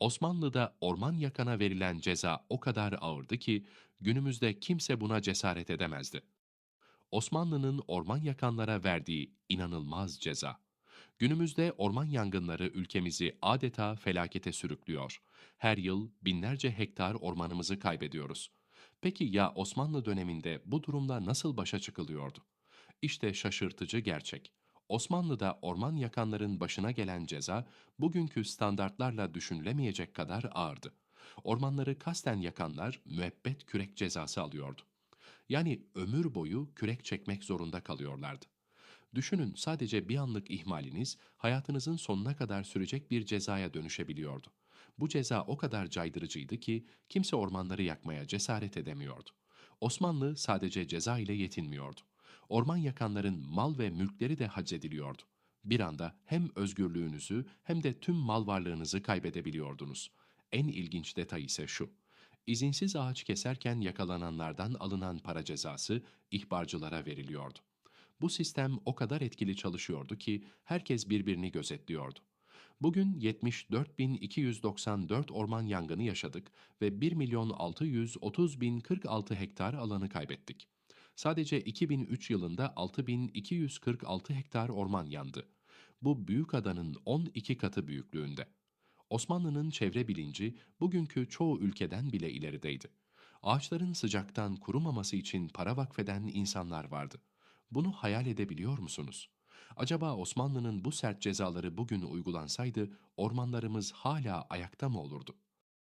Osmanlı'da orman yakana verilen ceza o kadar ağırdı ki günümüzde kimse buna cesaret edemezdi. Osmanlı'nın orman yakanlara verdiği inanılmaz ceza. Günümüzde orman yangınları ülkemizi adeta felakete sürüklüyor. Her yıl binlerce hektar ormanımızı kaybediyoruz. Peki ya Osmanlı döneminde bu durumla nasıl başa çıkılıyordu? İşte şaşırtıcı gerçek. Osmanlı'da orman yakanların başına gelen ceza bugünkü standartlarla düşünülemeyecek kadar ağırdı. Ormanları kasten yakanlar müebbet kürek cezası alıyordu. Yani ömür boyu kürek çekmek zorunda kalıyorlardı. Düşünün sadece bir anlık ihmaliniz hayatınızın sonuna kadar sürecek bir cezaya dönüşebiliyordu. Bu ceza o kadar caydırıcıydı ki kimse ormanları yakmaya cesaret edemiyordu. Osmanlı sadece ceza ile yetinmiyordu. Orman yakanların mal ve mülkleri de haczediliyordu. Bir anda hem özgürlüğünüzü hem de tüm mal varlığınızı kaybedebiliyordunuz. En ilginç detay ise şu. İzinsiz ağaç keserken yakalananlardan alınan para cezası ihbarcılara veriliyordu. Bu sistem o kadar etkili çalışıyordu ki herkes birbirini gözetliyordu. Bugün 74.294 orman yangını yaşadık ve 1 milyon 630 bin 46 hektar alanı kaybettik. Sadece 2003 yılında 6246 hektar orman yandı. Bu büyük adanın 12 katı büyüklüğünde. Osmanlı'nın çevre bilinci bugünkü çoğu ülkeden bile ilerideydi. Ağaçların sıcaktan kurumaması için para vakfeden insanlar vardı. Bunu hayal edebiliyor musunuz? Acaba Osmanlı'nın bu sert cezaları bugün uygulansaydı ormanlarımız hala ayakta mı olurdu?